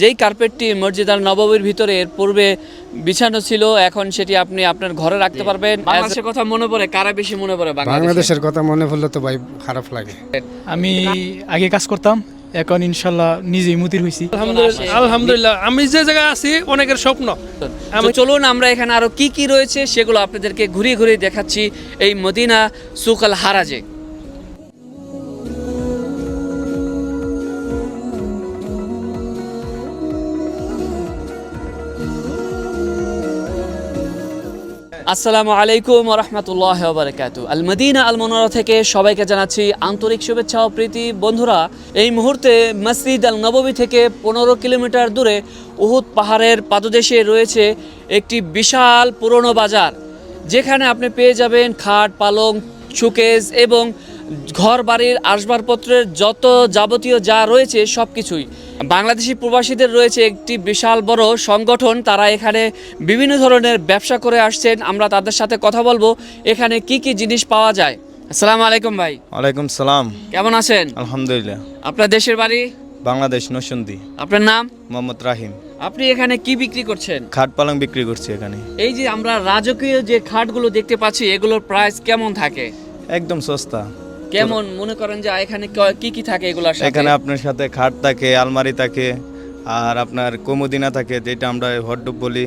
যেই কার্পেটটি মসজিদ আল নববীর ভিতরে এর পূর্বে বিছানো ছিল এখন সেটি আপনি আপনার ঘরে রাখতে পারবেন। বাংলাদেশের কথা মনে পড়ে কারা বেশি মনে পড়ে বাংলাদেশের কথা মনে পড়লে তো ভাই খারাপ লাগে। আমি আগে কাজ করতাম এখন ইনশাল্লাহ নিজেই মুতির হয়েছি আলহামদুলিল্লাহ। আলহামদুলিল্লাহ আমি যে জায়গায় আছি অনেকের স্বপ্ন। তো চলুন আমরা এখানে আরও কি কি রয়েছে সেগুলো আপনাদেরকে ঘুরিয়ে ঘুরিয়ে দেখাচ্ছি এই মদিনা সুকাল হারাজে। আসসালামু আলাইকুম রহমতুল্লাহ বারকাত আল মদিনা আল মনোরা থেকে সবাইকে জানাচ্ছি আন্তরিক শুভেচ্ছা ও প্রীতি। বন্ধুরা, এই মুহূর্তে মসজিদ আল নববী থেকে পনেরো কিলোমিটার দূরে উহুদ পাহাড়ের পাদদেশে রয়েছে একটি বিশাল পুরনো বাজার। যেখানে আপনি পেয়ে যাবেন খাট, পালং সুকেজ এবং ঘর বাড়ির আসবাবপত্রের যত যাবতীয় যা রয়েছে সব কিছুই বাংলাদেশি প্রবাসীদের রয়েছে একটি বিশাল বড় সংগঠন। তারা এখানে বিভিন্ন ধরনের ব্যবসা করে আসছেন। আমরা তাদের সাথে কথা বলব। এখানে কি কি জিনিস পাওয়া যায়? আসসালামু আলাইকুম ভাই। ওয়ালাইকুম সালাম। কেমন আছেন? আলহামদুলিল্লাহ। আপনার দেশের বাড়ি? বাংলাদেশ নসন্দি আপনার নাম? মোহাম্মদ রাহিম। আপনি এখানে কি বিক্রি করছেন? খাট পালং বিক্রি করছি এখানে। এই যে আমরা রাজকীয় যে খাটগুলো দেখতে পাচ্ছি এগুলোর প্রাইস কেমন থাকে? একদম সস্তা। কেমন মনে করেন যে এখানে কি কি থাকে এগুলোর সাথে? এখানে আপনার সাথে খাট থাকে আলমারি থাকে আর আপনার কোমোদিনা থাকে যেটা আমরা হটডব বলি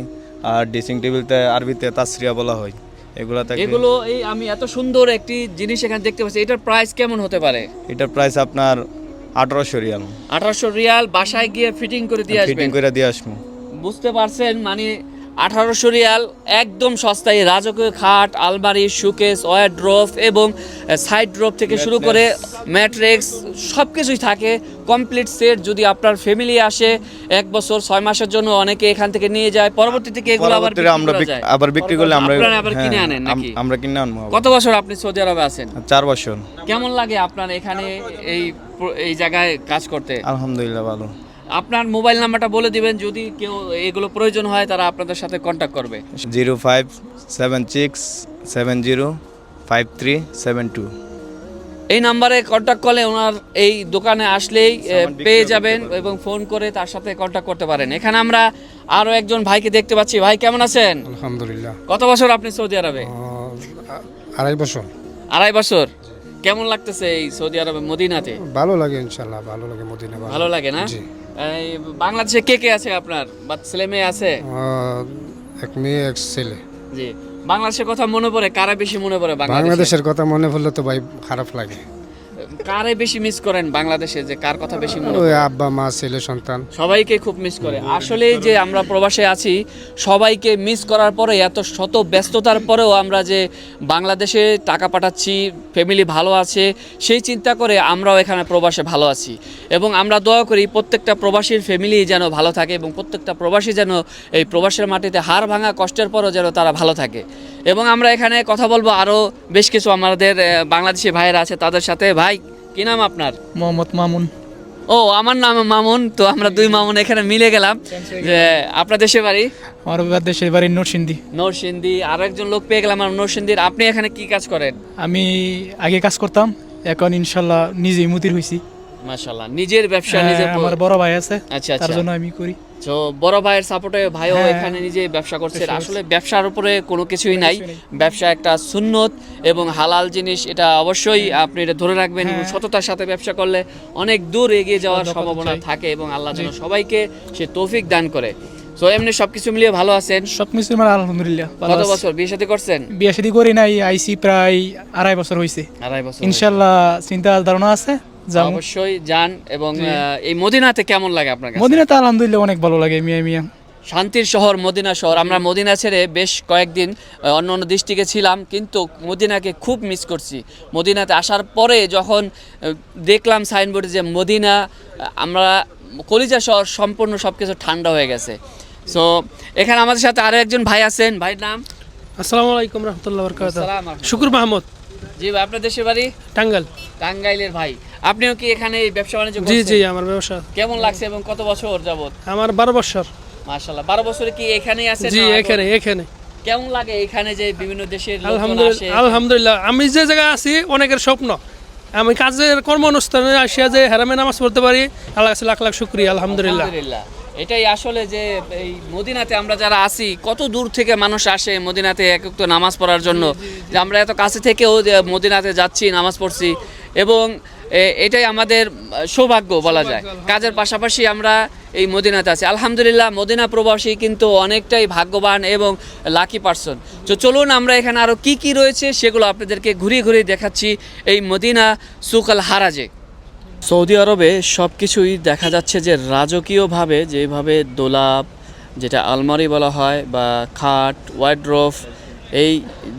আর ড্রেসিং টেবিলতে আরবিতে তাসরিয়া বলা হয় এগুলা থাকে। এগুলো এই আমি এত সুন্দর একটি জিনিস এখানে দেখতে পাচ্ছি এটার প্রাইস কেমন হতে পারে? এটার প্রাইস আপনার আঠারোশো রিয়াল। আঠারোশো রিয়াল বাসায় গিয়ে ফিটিং করে দিয়ে আসবেন? ফিটিং করে দিয়ে আসব। বুঝতে পারছেন মানে আঠারোশো রিয়াল একদম সস্তায় রাজকীয় খাট আলমারি সুকেস ওয়ার ড্রপ এবং সাইড ড্রপ থেকে শুরু করে ম্যাট্রিক্স সব কিছুই থাকে। কমপ্লিট সেট যদি আপনার ফ্যামিলি আসে এক বছর ছয় মাসের জন্য অনেকে এখান থেকে নিয়ে যায়। পরবর্তী থেকে এগুলো আবার আমরা। আবার বিক্রি করলে আমরা আবার কিনে হ্যাঁ, আনেন নাকি? আমরা কিনে আনব কত বছর আপনি সৌদি আরবে আছেন? চার বছর। কেমন লাগে আপনার এখানে এই এই জায়গায় কাজ করতে? আলহামদুলিল্লাহ ভালো। আপনার মোবাইল নাম্বারটা বলে দিবেন যদি কেউ এগুলো প্রয়োজন হয় তারা আপনাদের সাথে কন্ট্যাক্ট করবে। Zero five seven six seven zero five three seven two. এই নাম্বারে কন্ট্যাক্ট করলে ওনার এই দোকানে আসলেই পেয়ে যাবেন এবং ফোন করে তার সাথে কন্ট্যাক্ট করতে পারেন। এখানে আমরা আরও একজন ভাইকে দেখতে পাচ্ছি। ভাই কেমন আছেন? আলহামদুলিল্লাহ। কত বছর আপনি সৌদি আরবে? আড়াই বছর। আড়াই বছর। কেমন লাগতেছে এই সৌদি আরবে মদিনাতে? ভালো লাগে ইনশাল্লাহ ভালো লাগে মদিনা। ভালো লাগে না? বাংলাদেশে কে কে আছে আপনার? বা ছেলে মেয়ে আছে? এক মেয়ে এক ছেলে। জি। বাংলাদেশের কথা মনে পড়ে? কারা বেশি মনে পড়ে বাংলাদেশের কথা মনে পড়লে তো ভাই খারাপ লাগে। কারে বেশি মিস করেন বাংলাদেশে? যে কার কথা বেশি মনে ওই আব্বা মা ছেলে সন্তান। সবাইকে খুব মিস করে। আসলে যে আমরা প্রবাসে আছি সবাইকে মিস করার পরে এত শত ব্যস্ততার পরেও আমরা যে বাংলাদেশে টাকা পাঠাচ্ছি ফ্যামিলি ভালো আছে সেই চিন্তা করে আমরাও এখানে প্রবাসে ভালো আছি। এবং আমরা দোয়া করি প্রত্যেকটা প্রবাসীর ফ্যামিলি যেন ভালো থাকে এবং প্রত্যেকটা প্রবাসী যেন এই প্রবাসের মাটিতে হাড় ভাঙা কষ্টের পরও যেন তারা ভালো থাকে। এবং আমরা এখানে কথা বলব আরও বেশ কিছু আমাদের বাংলাদেশি ভাইয়েরা আছে তাদের সাথে। ভাই কি নাম আপনার? মোহাম্মদ মামুন। ও আমার নাম মামুন তো আমরা দুই মামুন এখানে মিলে গেলাম। যে আপনার দেশের বাড়ি? আমার দেশের বাড়ি নরসিংদী। নরসিংদী আর একজন লোক পেয়ে গেলাম আমার নরসিংদীর। আপনি এখানে কি কাজ করেন? আমি আগে কাজ করতাম এখন ইনশাল্লাহ নিজেই মুদির হয়েছি মাশাল্লাহ নিজের ব্যবসা নিজে হ্যাঁ, আমার বড় ভাই আছে আচ্ছা তার আচ্ছা জন্য আমি করি। তো বড় ভাইয়ের সাপোর্টে ভাইও হ্যাঁ, এখানে নিজে ব্যবসা ব্যবসা আসলে ব্যবসার উপরে কোনো কিছুই নাই। ব্যবসা একটা সুন্নত এবং হালাল জিনিস এটা অবশ্যই আপনি এটা ধরে রাখবেন। হ্যাঁ। সততার সাথে ব্যবসা করলে অনেক দূর এগিয়ে যাওয়ার সম্ভাবনা থাকে এবং আল্লাহ যেন সবাইকে সে তৌফিক দান করে। তো এমনি সবকিছু মিলিয়ে ভালো আছেন? সব কিছু মানে আলহামদুলিল্লাহ কত বছর বিয়ে সাথে করছেন? বিয়ে শাদী করি নাই আইসি প্রায় আড়াই বছর হয়েছে আড়াই বছর ইনশাল্লাহ চিন্তা ধারণা আছে। অবশ্যই যান এবং এই মদিনাতে কেমন লাগে আপনার কাছে? মদিনাতে আলহামদুলিল্লাহ অনেক ভালো লাগে মিয়া মিয়া। শান্তির শহর মদিনা শহর। আমরা মদিনা ছেড়ে বেশ কয়েকদিন অন্য অন্য ডিস্ট্রিক্টে ছিলাম কিন্তু মদিনাকে খুব মিস করছি। মদিনাতে আসার পরে যখন দেখলাম সাইনবোর্ডে যে মদিনা আমরা কলিজা শহর সম্পূর্ণ সব কিছু ঠান্ডা হয়ে গেছে। সো এখানে আমাদের সাথে আরও একজন ভাই আছেন। ভাইয়ের নাম? আসসালামু আলাইকুম রহমতুল্লাহ। শুকুর মাহমুদ। জি ভাই আপনার দেশের বাড়ি? টাঙ্গাল টাঙ্গাইলের ভাই। আপনিও কি এখানে ব্যবসা বাণিজ্য জি জি আমার ব্যবসা। কেমন লাগছে এবং কত বছর যাবত আমার বারো বছর। বারো বছরে কি এখানেই আছে জি এখানে এখানে। কেমন লাগে এখানে যে বিভিন্ন দেশের আলহামদুলিল্লাহ আলহামদুলিল্লাহ আমি যে জায়গায় আছি অনেকের স্বপ্ন। আমি কাজের কর্ম অনুষ্ঠানে আসিয়া যে হেরামে নামাজ পড়তে পারি আল্লাহ কাছে লাখ লাখ শুক্রিয়া আলহামদুলিল্লাহ। এটাই আসলে যে এই মদিনাতে আমরা যারা আসি কত দূর থেকে মানুষ আসে মদিনাতে এক তো নামাজ পড়ার জন্য? যে আমরা এত কাছে থেকেও মদিনাতে যাচ্ছি নামাজ পড়ছি এবং এটাই আমাদের সৌভাগ্য বলা যায়। কাজের পাশাপাশি আমরা এই মদিনাতে আছি। আলহামদুলিল্লাহ মদিনা প্রবাসী কিন্তু অনেকটাই ভাগ্যবান এবং লাকি পার্সন তো চলুন আমরা এখানে আরও কি কি রয়েছে সেগুলো আপনাদেরকে ঘুরিয়ে ঘুরিয়ে দেখাচ্ছি এই মদিনা সুকাল হারাজে। সৌদি আরবে সব কিছুই দেখা যাচ্ছে যে রাজকীয়ভাবে যেভাবে দোলাপ যেটা আলমারি বলা হয় বা খাট ওয়াইড্রোফ এই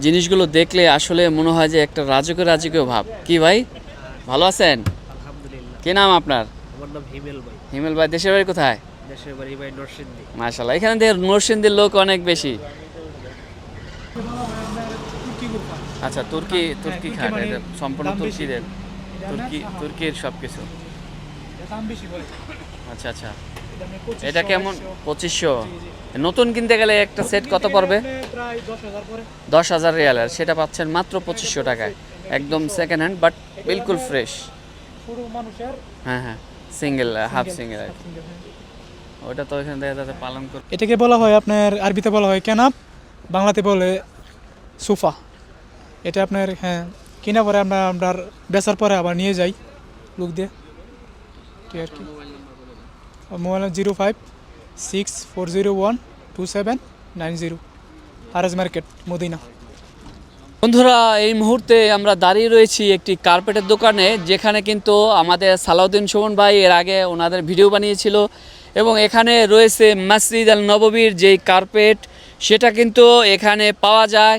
জিনিসগুলো দেখলে আসলে মনে হয় যে একটা রাজকীয় রাজকীয় ভাব। কি ভাই? ভালো আছেন? কি নাম আপনার? আমার নাম হিমেল ভাই। হিমেল ভাই দেশের বাড়ি কোথায়? দেশের বাড়ি ভাই নরসিংদী। মাশাল্লাহ এখানে নরসিংদীর লোক অনেক বেশি। আচ্ছা তুর্কি তুর্কি খাট মানে এটা সম্পূর্ণ তুর্কিদের? তুর্কি। তুর্কির সব কিছু দাম বেশি বলে আচ্ছা আচ্ছা। এটা আপনি 2500, এটা কেমন? পঁচিশশো। নতুন কিনতে গেলে একটা সেট কত পড়বে? দশ হাজার হাজার রিয়ালের সেটা পাচ্ছেন মাত্র পঁচিশশো টাকায়। একদম সেকেন্ড হ্যান্ড বাট বিলকুল ফ্রেশ হ্যাঁ হ্যাঁ। সিঙ্গেল হাফ সিঙ্গেল আর হ্যাঁ। ওটা তো এখানে দেখা যাচ্ছে পালন করে এটাকে বলা হয় আপনার আরবিতে বলা হয় কেনাপ বাংলাতে বলে সোফা। এটা আপনার হ্যাঁ কিনা পরে আমরা আপনার বেচার পরে আবার নিয়ে যাই লোক দিয়ে। কি আর কি mobile zero five six four zero one two seven nine zero. RS market, Madina. বন্ধুরা, এই মুহূর্তে আমরা দাঁড়িয়ে রয়েছি একটি কার্পেটের দোকানে, যেখানে কিন্তু আমাদের সালাউদ্দিন সুমন ভাই এর আগে ওনাদের ভিডিও বানিয়েছিল এবং এখানে রয়েছে মসজিদ আল নববীর যেই কার্পেট, সেটা কিন্তু এখানে পাওয়া যায়।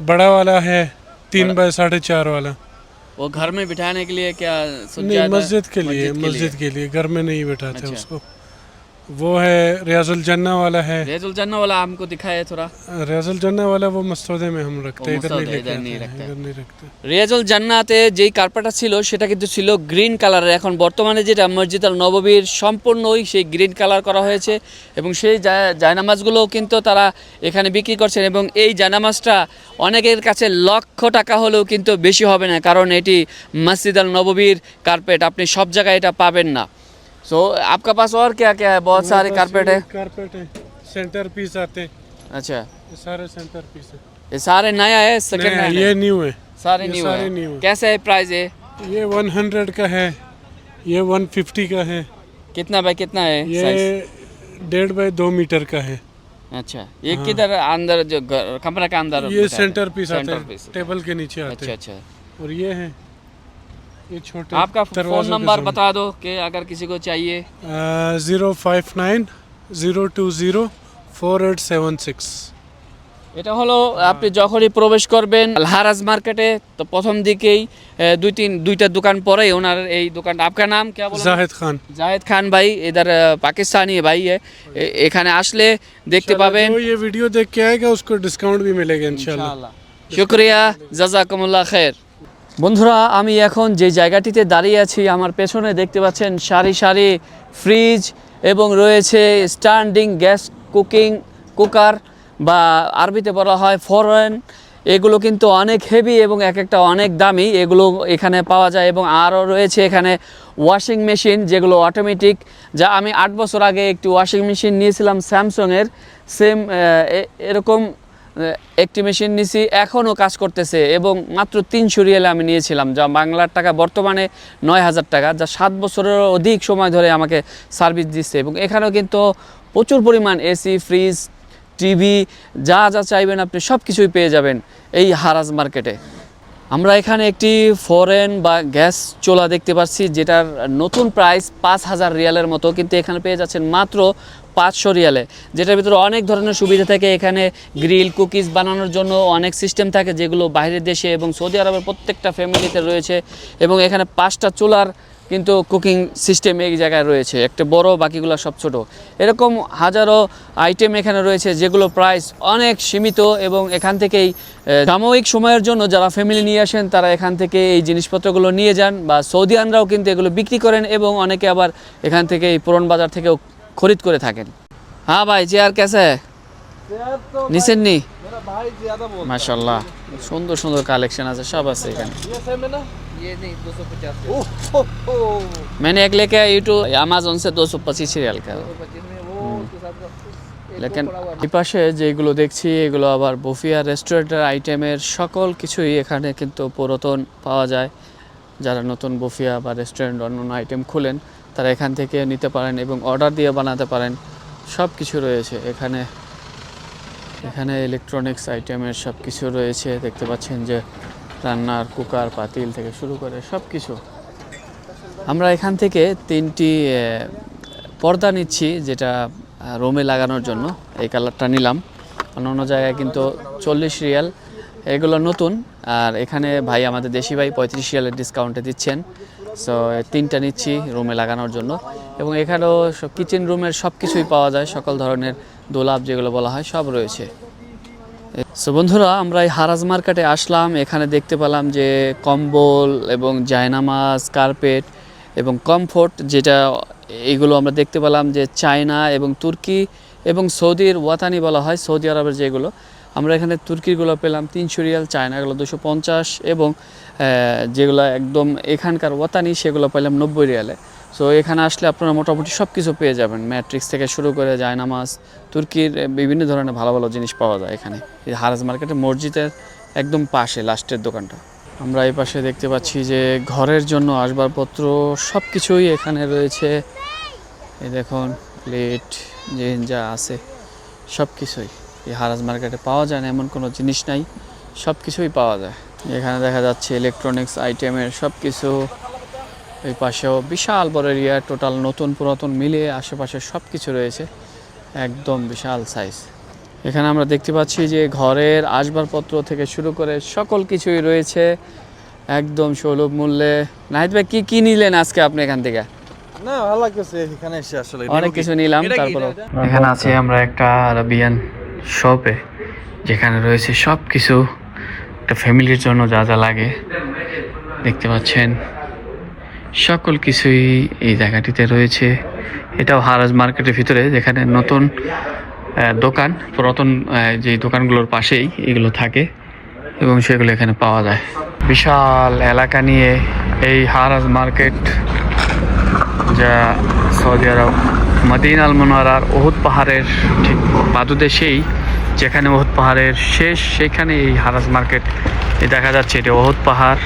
बड़ा वाला है तीन बाय साढ़े चार वाला। वो घर में बिठाने के लिए क्या नहीं मस्जिद के लिए। मस्जिद के लिए घर में नहीं बैठाते अच्छा। उसको। वो है रियाजुल जन्ना वाला है रेजुल जन्ना वाला हमको दिखाया थोड़ा रियाजुल जन्ना वाला वो मस्तौदे में हम रखते हैं वो इधर नहीं मस्तौदे, लेके इधर आते नहीं हैं, रखते। इधर नहीं रखते রিয়াজুল জান্নাতে যেই কার্পেটটা ছিল সেটা কিন্তু ছিল গ্রিন কালারের এখন বর্তমানে যেটা মসজিদ আল নববীর সম্পূর্ণই সেই গ্রিন কালার করা হয়েছে এবং সেই জায়- জায়নামাজগুলোও কিন্তু তারা এখানে বিক্রি করছেন এবং এই জায়নামাজটা অনেকের কাছে লক্ষ টাকা হলেও কিন্তু বেশি হবে না কারণ এটি মসজিদ আল নববীর কার্পেট আপনি সব জায়গায় এটা পাবেন না সো आपका पास और क्या क्या है? बहुत सारे कारपेट है। कारपेट है। सेंटर पीस आते हैं। अच्छा। ये सारे सेंटर पीस है। ये सारे नया है सेकंड हैंड ये न्यू है। सारे न्यू सारे है। new कैसे है प्राइस है ये 100 का है। ये 150 का है। कितना बाय कितना है ये डेढ़ बाय दो मीटर का है। अच्छा। ये किधर अंदर जो कमरा का अंदर ये सेंटर पीस आते हैं। टेबल के नीचे आते अच्छा अच्छा। और ये है। ये छोटे आपका फोन नंबर बता दो कि अगर किसी को चाहिए zero five nine zero two zero four eight seven six এটা হলো আপনি যখনই প্রবেশ করবেন হারাজ মার্কেটে তো প্রথম দিকেই এ, দুই তিন দুইটা দোকান পরেই ওনার এই দোকানটা আপনার নাম কে বলেন जाहिद खान জাহেদ খান ভাই এদার পাকিস্তানি ভাই है এ- এখানে আসলে দেখতে পাবেন जो ये वीडियो देख के आएगा उसको डिस्काउंट भी मिलेगा इंशाल्लाह শুক্রিয়া জাজাকুমুল্লাহ খের বন্ধুরা, আমি এখন যে জায়গাটিতে দাঁড়িয়ে আছি, আমার পেছনে দেখতে পাচ্ছেন সারি সারি ফ্রিজ এবং রয়েছে স্ট্যান্ডিং গ্যাস কুকিং কুকার বা আরবিতে বলা হয় ফরেন। এগুলো কিন্তু অনেক হেভি এবং এক একটা অনেক দামি। এগুলো এখানে পাওয়া যায় এবং আরও রয়েছে এখানে ওয়াশিং মেশিন যেগুলো অটোমেটিক। যা আমি আট বছর আগে একটি ওয়াশিং মেশিন নিয়েছিলাম স্যামসংয়ের। সেম এরকম একটি মেশিন নিছি, এখনও কাজ করতেছে এবং মাত্র তিনশো রিয়েলে আমি নিয়েছিলাম, যা বাংলার টাকা বর্তমানে নয় হাজার টাকা, যা সাত বছরের অধিক সময় ধরে আমাকে সার্ভিস দিচ্ছে এবং এখানেও কিন্তু প্রচুর পরিমাণ এসি, ফ্রিজ, টিভি, যা যা চাইবেন আপনি সব কিছুই পেয়ে যাবেন এই হারাজ মার্কেটে। আমরা এখানে একটি ফরেন বা গ্যাস চোলা দেখতে পাচ্ছি, যেটার নতুন প্রাইস পাঁচ হাজার রিয়ালের মতো, কিন্তু এখানে পেয়ে যাচ্ছেন মাত্র পাঁচশো রিয়ালে, যেটার ভিতরে অনেক ধরনের সুবিধা থাকে। এখানে গ্রিল, কুকিজ বানানোর জন্য অনেক সিস্টেম থাকে, যেগুলো বাইরের দেশে এবং সৌদি আরবের প্রত্যেকটা ফ্যামিলিতে রয়েছে। এবং এখানে পাঁচটা চুলার কিন্তু কুকিং সিস্টেম এই জায়গায় রয়েছে। একটা বড়, বাকিগুলো সব ছোট। এরকম হাজারো আইটেম এখানে রয়েছে, যেগুলো প্রাইস অনেক সীমিত এবং এখান থেকেই সাময়িক সময়ের জন্য যারা ফ্যামিলি নিয়ে আসেন, তারা এখান থেকে এই জিনিসপত্রগুলো নিয়ে যান বা সৌদিয়ানরাও কিন্তু এগুলো বিক্রি করেন এবং অনেকে আবার এখান থেকে এই পুরন বাজার থেকেও খরিদ করে থাকেন হ্যাঁ ভাই চেয়ার কেসে নিছেন নি মাশাল্লাহ সুন্দর সুন্দর কালেকশন আছে সব আছে এখানে मैंने एक लेके आई टू अमेजोन से दो सौ पच्चीस रियाल का লেকিন এই পাশে যেগুলো দেখছি এগুলো আবার বফিয়া রেস্টুরেন্টের আইটেমের সকল কিছুই এখানে কিন্তু পুরাতন পাওয়া যায় যারা নতুন বফিয়া বা রেস্টুরেন্ট অন্য আইটেম খুলেন, তারা এখান থেকে নিতে পারেন এবং অর্ডার দিয়ে বানাতে পারেন। সব কিছু রয়েছে। এখানে এখানে ইলেকট্রনিক্স আইটেমের সব কিছু রয়েছে। দেখতে পাচ্ছেন যে রান্নার কুকার, পাতিল থেকে শুরু করে সব কিছু আমরা এখান থেকে তিনটি পর্দা নিচ্ছি যেটা রোমে লাগানোর জন্য। এই কালারটা নিলাম। অন্য অন্য জায়গায় কিন্তু চল্লিশ রিয়াল। এগুলো নতুন, আর এখানে ভাই আমাদের দেশি ভাই পঁয়ত্রিশ রিয়ালের ডিসকাউন্টে দিচ্ছেন। সো তিনটা নিচ্ছি রুমে লাগানোর জন্য। এবং এখানেও কিচেন রুমের সব কিছুই পাওয়া যায়, সকল ধরনের দোলাপ যেগুলো বলা হয়, সব রয়েছে। সো বন্ধুরা, আমরা এই হারাজ মার্কেটে আসলাম। এখানে দেখতে পেলাম যে কম্বল এবং জায়নামাজ কার্পেট এবং কমফোর্ট যেটা এইগুলো আমরা দেখতে পেলাম যে চায়না এবং তুর্কি এবং সৌদির ওয়াতানি বলা হয়, সৌদি আরবের যেগুলো। আমরা এখানে তুর্কিগুলো পেলাম তিনশো রিয়াল চায়নাগুলো দুশো পঞ্চাশ এবং যেগুলো একদম এখানকার ওয়াতানি, সেগুলো পেলাম নব্বই রিয়ালে। সো এখানে আসলে আপনারা মোটামুটি সব কিছু পেয়ে যাবেন। ম্যাট্রিক্স থেকে শুরু করে জায়নামাজ, তুর্কির বিভিন্ন ধরনের ভালো ভালো জিনিস পাওয়া যায় এখানে। এই হারাজ মার্কেটে মসজিদের একদম পাশে, লাস্টের দোকানটা। আমরা এই পাশে দেখতে পাচ্ছি যে ঘরের জন্য আসবাবপত্র সব কিছুই এখানে রয়েছে। এই দেখুন, প্লেট যে যা আছে সব কিছুই এই হারাজ মার্কেটে পাওয়া যায় না এমন কোনো জিনিস নাই। সব কিছুই পাওয়া যায়। এখানে দেখা যাচ্ছে ইলেকট্রনিক্স আইটেমের সব কিছু এই পাশেও বিশাল বড় এরিয়া টোটাল নতুন পুরাতন মিলিয়ে আশেপাশে সব কিছু রয়েছে। একদম বিশাল সাইজ এখানে আমরা দেখতে পাচ্ছি যে ঘরের আসবাবপত্র থেকে শুরু করে সকল কিছুই রয়েছে। একদম সুলভ মূল্যে। নাহিদ ভাই কি কি নিলেন আজকে আপনি এখান থেকে? না ভালো লাগতেছে। এখানে এসে আসলে অনেক কিছু নিলাম তারপর এখানে আছে আমরা একটা আরবিয়ান শপে যেখানে রয়েছে সব কিছু একটা ফ্যামিলির জন্য যা যা লাগে। দেখতে পাচ্ছেন, সকল কিছুই এই জায়গাটিতে রয়েছে। এটাও হারাজ মার্কেটের ভিতরে, যেখানে নতুন দোকান, পুরাতন যে দোকানগুলোর পাশেই এগুলো থাকে এবং সেগুলো এখানে পাওয়া যায়। বিশাল এলাকা নিয়ে এই হারাজ মার্কেট, যা সৌদি আরব মদিন আল মনোয়ারার ওহুদ পাহাড়ের ঠিক বাদুদেশেই যেখানে ওহুদ পাহাড়ের শেষ সেখানে এই হারাজ মার্কেট দেখা যাচ্ছে এটি ওহুদ পাহাড়।